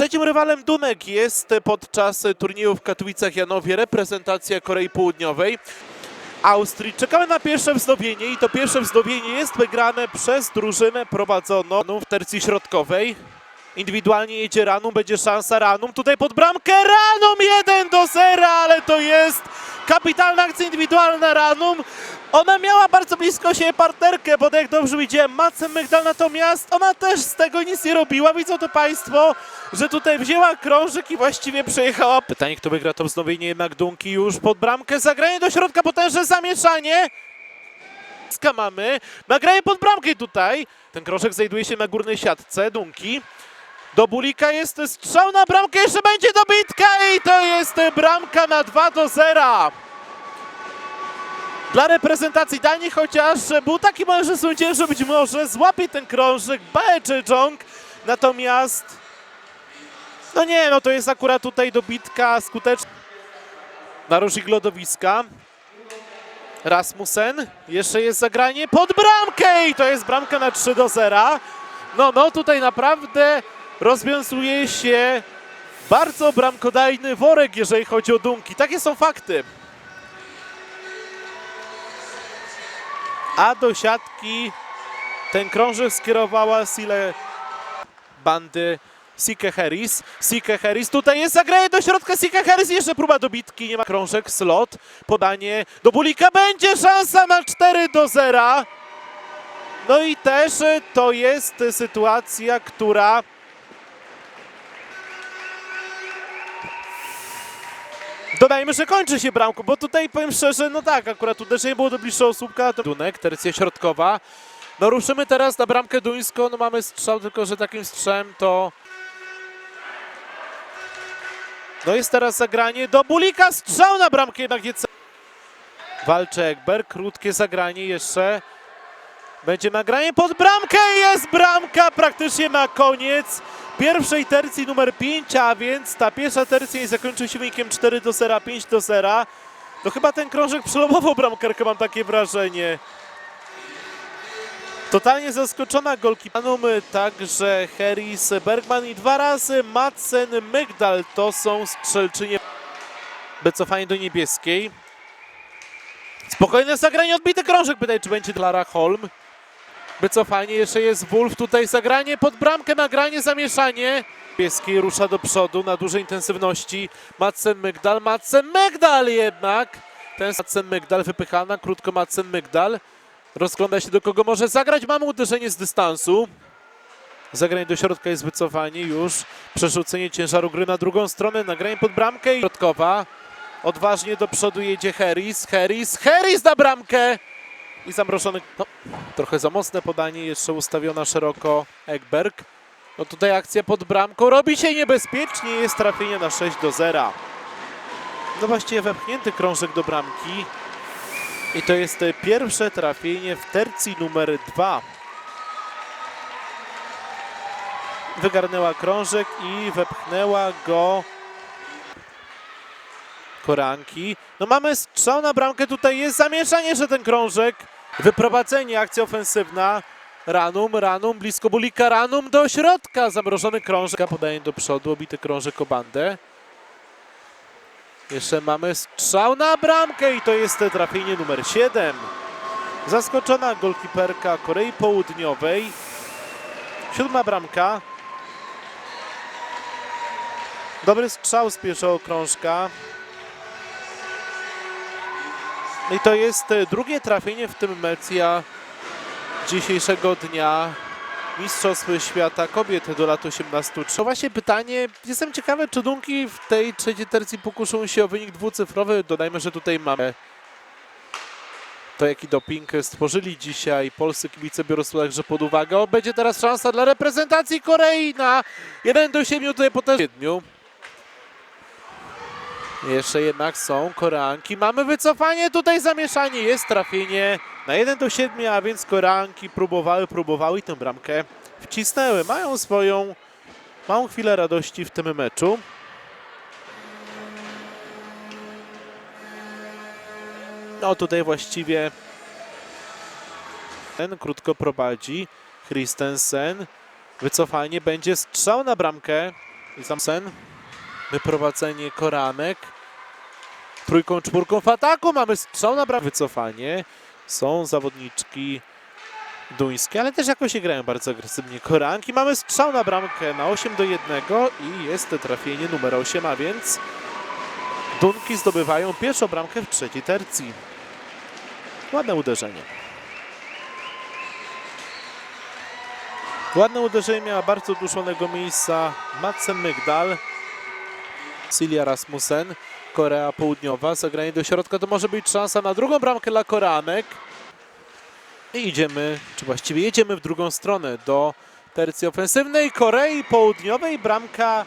Trzecim rywalem Dunek jest podczas turnieju w Katowicach Janowie reprezentacja Korei Południowej. Austrii. Czekamy na pierwsze wznowienie i to pierwsze wznowienie jest wygrane przez drużynę prowadzoną w tercji środkowej. Indywidualnie jedzie Ranum, będzie szansa Ranum. Tutaj pod bramkę Ranum 1 do 0, ale to jest kapitalna akcja indywidualna Ranum. Ona miała bardzo blisko siebie partnerkę, bo jak dobrze widziałem, Macem Mygdal natomiast ona też z tego nic nie robiła. Widzą to Państwo, że tutaj wzięła krążek i właściwie przejechała. Pytanie, kto wygra to wznowienie, jednak Dunki już pod bramkę. Zagranie do środka, potężne zamieszanie. Mamy. Nagranie pod bramkę tutaj. Ten krążek znajduje się na górnej siatce. Dunki. Do Bulika jest strzał na bramkę. Jeszcze będzie dobitka i to jest bramka na 2 do 0. Dla reprezentacji Danii, chociaż był taki moment, że sądziłem, że być może złapie ten krążek Bae Jong. Natomiast no nie, no to jest akurat tutaj dobitka skuteczna. Narożnik lodowiska. Rasmussen. Jeszcze jest zagranie pod bramkę i to jest bramka na 3 do 0. No, no tutaj naprawdę rozwiązuje się bardzo bramkodajny worek, jeżeli chodzi o Dunki. Takie są fakty. A do siatki ten krążek skierowała Sile bandy Sike Harris. Sike Harris, tutaj jest zagranie do środka Sike Harris, jeszcze próba dobitki, nie ma krążek, slot, podanie do Bulika, będzie szansa na 4 do 0. No i też to jest sytuacja, która Dodajmy, że kończy się bramką, bo tutaj powiem szczerze, no tak, akurat uderzenie było do bliższego słupka. To... Dunek, tercja środkowa. No ruszymy teraz na bramkę duńską, no mamy strzał, tylko że takim strzałem to... No jest teraz zagranie do Bulika, strzał na bramkę jednak nie... Walczy Ekberg, krótkie zagranie jeszcze. Będzie nagranie pod bramkę jest bramka praktycznie na koniec pierwszej tercji numer 5, a więc ta pierwsza tercja zakończy się wynikiem 4 do 0, 5 do 0. No chyba ten krążek przelomował bramkarkę, mam takie wrażenie. Totalnie zaskoczona golkipanom także Harris Bergman i dwa razy Madsen Mygdal to są strzelczynie wycofanie do niebieskiej. Spokojne zagranie, odbity krążek, pytaj czy będzie Lara Holm. Wycofanie, jeszcze jest Wolf, tutaj zagranie pod bramkę, nagranie, zamieszanie. Niebieski rusza do przodu na dużej intensywności. Madsen Mygdal, Madsen Mygdal jednak. Ten Madsen Mygdal wypychana, krótko Madsen Mygdal. Rozgląda się do kogo może zagrać, mamy uderzenie z dystansu. Zagranie do środka jest wycofanie już. Przerzucenie ciężaru gry na drugą stronę, nagranie pod bramkę i środkowa. Odważnie do przodu jedzie Harris, Harris, Harris na bramkę! I zamrożony, no, trochę za mocne podanie, jeszcze ustawiona szeroko Ekberg. No tutaj akcja pod bramką, robi się niebezpiecznie, jest trafienie na 6 do 0. No właściwie wepchnięty krążek do bramki. I to jest pierwsze trafienie w tercji numer 2. Wygarnęła krążek i wepchnęła go Koranki. No mamy strzał na bramkę, tutaj jest zamieszanie, że ten krążek. Wyprowadzenie, akcja ofensywna. Ranum, Ranum, blisko Bulika, Ranum do środka. Zamrożony krążek, podaje do przodu, obity krążek o bandę. Jeszcze mamy strzał na bramkę i to jest trafienie numer 7. Zaskoczona golkiperka Korei Południowej. Siódma bramka. Dobry strzał z pierwszego krążka. I to jest e, drugie trafienie w tym Mecja dzisiejszego dnia Mistrzostw Świata Kobiet do lat 18. To właśnie pytanie, jestem ciekawy, czy Dunki w tej trzeciej tercji pokuszą się o wynik dwucyfrowy. Dodajmy, że tutaj mamy to, jaki doping stworzyli dzisiaj polscy kibice, biorąc także pod uwagę. O, Będzie teraz szansa dla reprezentacji Korei na 1 do 7 tutaj po 7. Jeszcze jednak są Koreanki. Mamy wycofanie, tutaj zamieszanie, jest trafienie na 1 do 7, a więc Koreanki próbowały, próbowały i tę bramkę wcisnęły. Mają swoją małą chwilę radości w tym meczu. No tutaj właściwie ten krótko prowadzi. Christensen. Wycofanie będzie strzał na bramkę. Samsen. Wyprowadzenie Koranek. Trójką, czwórką w ataku. Mamy strzał na brak. Wycofanie. Są zawodniczki duńskie, ale też jakoś się grają bardzo agresywnie. Koranki. Mamy strzał na bramkę na 8 do 1 i jest to trafienie numer 8, a więc Dunki zdobywają pierwszą bramkę w trzeciej tercji. Ładne uderzenie. Ładne uderzenie miała bardzo duszonego miejsca Madsen Mygdal, Silja Rasmussen, Korea Południowa. Zagranie do środka to może być szansa na drugą bramkę dla Koreanek. I idziemy, czy właściwie jedziemy w drugą stronę do tercji ofensywnej Korei Południowej. Bramka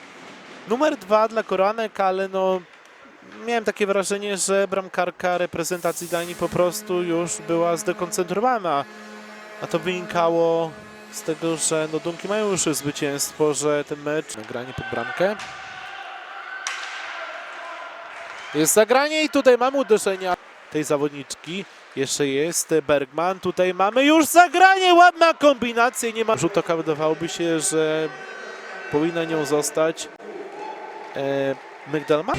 numer dwa dla Koreanek, ale no miałem takie wrażenie, że bramkarka reprezentacji Danii po prostu już była zdekoncentrowana. A to wynikało z tego, że no Dunki mają już zwycięstwo, że ten mecz... Nagranie pod bramkę. Jest zagranie i tutaj mamy uderzenia tej zawodniczki. Jeszcze jest Bergman. Tutaj mamy już zagranie. Ładna kombinacja. Nie ma rzutoka. Wydawałoby się, że powinna nią zostać. E, Mygdal ma.